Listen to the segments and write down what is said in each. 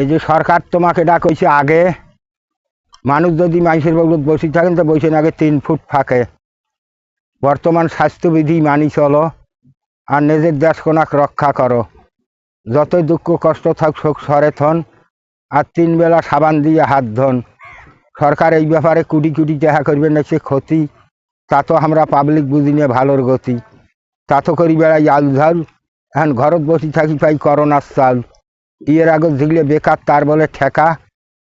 এই যে সরকার তোমাকে ডাকছে আগে, মানুষ যদি মানুষের বগুলো বসে থাকেন, তো বসে আগে তিন ফুট ফাঁকে। বর্তমান স্বাস্থ্যবিধি মানি চলো, আর নিজের দেশ কোনাক রক্ষা করো। যতই দুঃখ কষ্ট থাক, শোক সরে থন, আর তিন বেলা সাবান দিয়ে হাত ধন। সরকার এই ব্যাপারে কুটি কুটি দেখা করবে না, সে ক্ষতি। তা তো আমরা পাবলিক বুঝি নিয়ে ভালোর গতি। তা তো করি বেড়াই আল ঝাল। এখন ঘরত বসে থাকি পাই করোনার চাল। ইয়ের আগত যেগুলো বেকার তার বলে ঠেকা।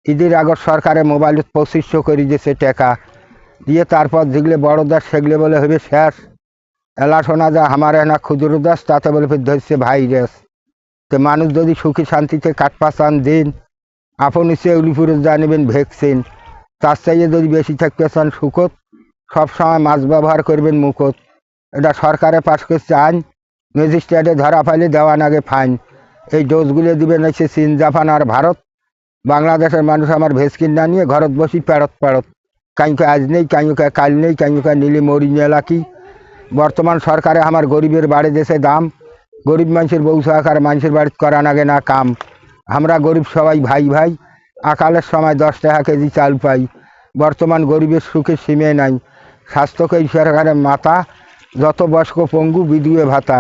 ঈদের আগত সরকারে মোবাইল পঁচিশশো করে দিয়েছে টেকা। দিয়ে তারপর যেগুলো বড় দাস সেগুলো বলে হবে শেষ। এলা শোনা যা আমার না ক্ষুদ্র দাস, তাতে বলে ফের ধরছে ভাইরাস তো মানুষ যদি সুখী শান্তিতে কাটপা চান, দিন। আপনি সে উলিপুরে জানিবেন ভ্যাকসিন। তার চাইয়ে যদি বেশি থাকতে চান সুখত। সবসময় মাছ ব্যবহার করবেন মুখত। এটা সরকারে পাশ করছে আইন। ম্যাজিস্ট্রেটে ধরা পাইলে দেওয়ান আগে ফাইন। এই ডোজগুলো দিবেন হচ্ছে চীন, জাপান আর ভারত। বাংলাদেশের মানুষ আমার ভেসকিন না নিয়ে ঘরত বসি পেরত পেরত কাইকে আজ নেই কাইকে কাল নেই কাইকে নিলে মরি নেলা কি? বর্তমান সরকারে আমার গরিবের বাড়ি দেশে দাম। গরিব মানুষের বউ সহকার মানুষের বাড়িতে করা নাগে না কাম। আমরা গরিব সবাই ভাই ভাই, আকালের সময় দশ টাকা কেজি চাল পাই। বর্তমান গরিবের সুখে সীমে নাই। স্বাস্থ্যকে সরকারের মাথা, যত বয়স্ক পঙ্গু বিধুয়ে ভাতা।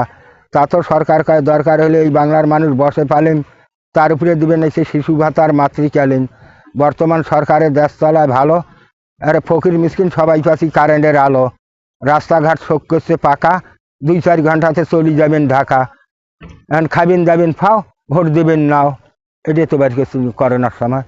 তা তো সরকার দরকার হলে এই বাংলার মানুষ বসে পালেন। তার উপরে দিবেন এসে শিশু ভাতার মাতৃকালীন বর্তমান সরকারের দেশ চলায় ভালো। আরে ফকির মিসকিন সবাই পাচ্ছি কারেন্টের আলো। রাস্তাঘাট শোক করছে পাকা। দুই চার ঘন্টাতে চলে যাবেন ঢাকা। এখন খাবেন যাবেন ফাও ভোট দেবেন নাও। এটাই তো বাড়ি করছে করোনার সময়।